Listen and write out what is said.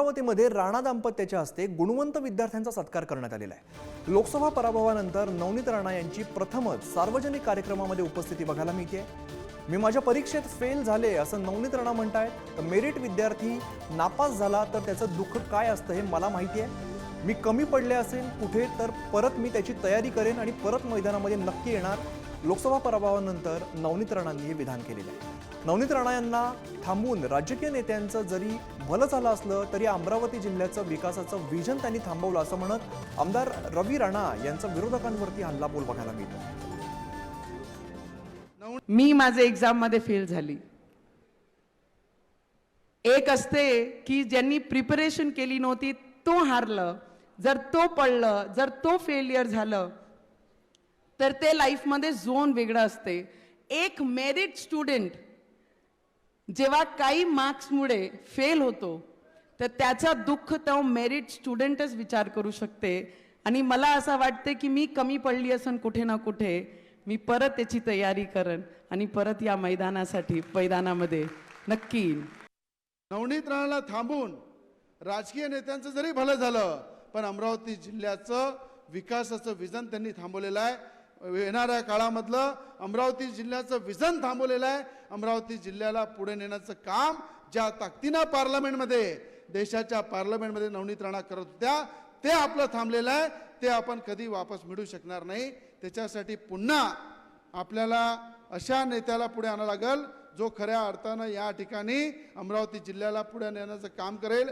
अमरावतीमध्ये राणा दाम्पत्याच्या हस्ते गुणवंत विद्यार्थ्यांचा सत्कार करण्यात आलेला आहे. लोकसभा पराभवानंतर नवनीत राणा यांची प्रथमच सार्वजनिक कार्यक्रमामध्ये उपस्थिती बघायला मिळते. मी माझ्या परीक्षेत फेल झाले असं नवनीत राणा म्हणतायत तर मेरिट विद्यार्थी नापास झाला तर त्याचं दुःख काय असतं हे मला माहिती आहे. मी कमी पडले असेल कुठे तर परत मी त्याची तयारी करेन आणि परत मैदानामध्ये नक्की येणार. लोकसभा पराभवानंतर नवनीत राणांनी हे विधान केलेलं आहे. नवनीत राणा यांना थांबवून राजकीय नेत्यांचं जरी भलं झालं असलं तरी अमरावती जिल्ह्याचं विकासाचं विजन त्यांनी थांबवलं असं म्हणत आमदार रवी राणा यांचा विरोधकांवरती हल्लाबोल बघायला मिळतो. मी माझे एक्झाममध्ये फेल झाली. एक असते की ज्यांनी प्रिपरेशन केली नव्हती तो हारलं. जर तो पडलं जर तो फेलियर झालं तर ते लाईफमध्ये झोन वेगळं असते. एक मेरिट स्टुडंट जेव्हा काही मार्क्समुळे फेल होतो तर त्याचा दुःख तो मेरिट स्टुडंटच विचार करू शकते. आणि मला असं वाटते की मी कमी पडली असन कुठे ना कुठे मी परत त्याची तयारी करेन आणि परत या मैदानासाठी मैदानामध्ये नक्की नवनीत राणाला थांबून राजकीय नेत्यांचं जरी भलं झालं पण अमरावती जिल्ह्याचं विकासाचं विजन त्यांनी थांबवलेलं आहे. येणाऱ्या काळामधलं अमरावती जिल्ह्याचं विजन थांबवलेलं आहे. अमरावती जिल्ह्याला पुढे नेण्याचं काम ज्या ताकदीनं पार्लमेंटमध्ये देशाच्या पार्लमेंटमध्ये नवनीत राणा करत होत्या ते आपलं थांबलेलं आहे. ते आपण कधी वापस मिळू शकणार नाही. त्याच्यासाठी पुन्हा आपल्याला अशा नेत्याला पुढे आणावं लागेल जो खऱ्या अर्थानं या ठिकाणी अमरावती जिल्ह्याला पुढे नेण्याचं काम करेल.